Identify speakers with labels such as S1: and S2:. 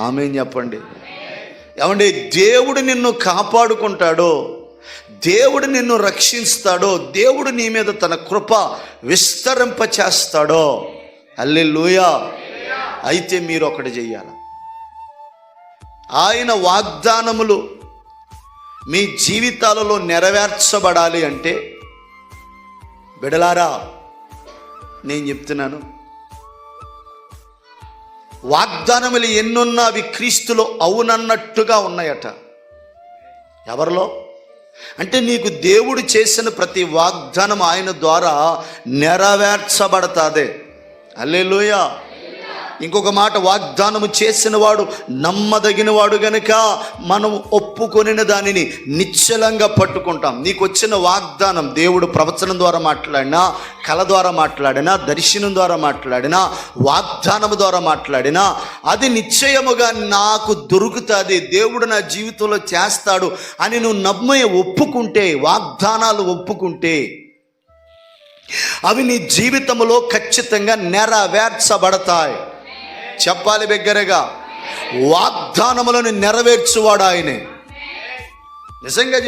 S1: ఆమె చెప్పండి. ఏమండి దేవుడు నిన్ను కాపాడుకుంటాడో దేవుడు నిన్ను రక్షిస్తాడో దేవుడు నీ మీద తన కృప విస్తరింప చేస్తాడో అల్లెలుయా అయితే మీరు ఒకటి చెయ్యాలి. ఆయన వాగ్దానములు మీ జీవితాలలో నెరవేర్చబడాలి అంటే బిడలారా నేను చెప్తున్నాను వాగ్దానములు ఎన్నున్నా అవి క్రీస్తులో అవునన్నట్టుగా ఉన్నాయట. ఎవరిలో? అంటే నీకు దేవుడు చేసిన ప్రతి వాగ్దానం ఆయన ద్వారా నెరవేర్చబడతాదే. అల్లెలుయా ఇంకొక మాట వాగ్దానము చేసినవాడు నమ్మదగినవాడు గనుక మనం ఒప్పుకొనిన దానిని నిశ్చలంగా పట్టుకుంటాం. నీకు వచ్చిన వాగ్దానం దేవుడు ప్రవచనం ద్వారా మాట్లాడినా కళ ద్వారా మాట్లాడినా దర్శనం ద్వారా మాట్లాడినా వాగ్దానం ద్వారా మాట్లాడినా అది నిశ్చయముగా నాకు దొరుకుతుంది దేవుడు నా జీవితంలో చేస్తాడు అని నువ్వు నమ్మే ఒప్పుకుంటే వాగ్దానాలు ఒప్పుకుంటే అవి నీ జీవితంలో ఖచ్చితంగా నెరవేర్చబడతాయి. చెప్పాలి బిగ్గరగా. వాగ్దానములను నెరవేర్చువాడు ఆయనే. నిజంగా చెప్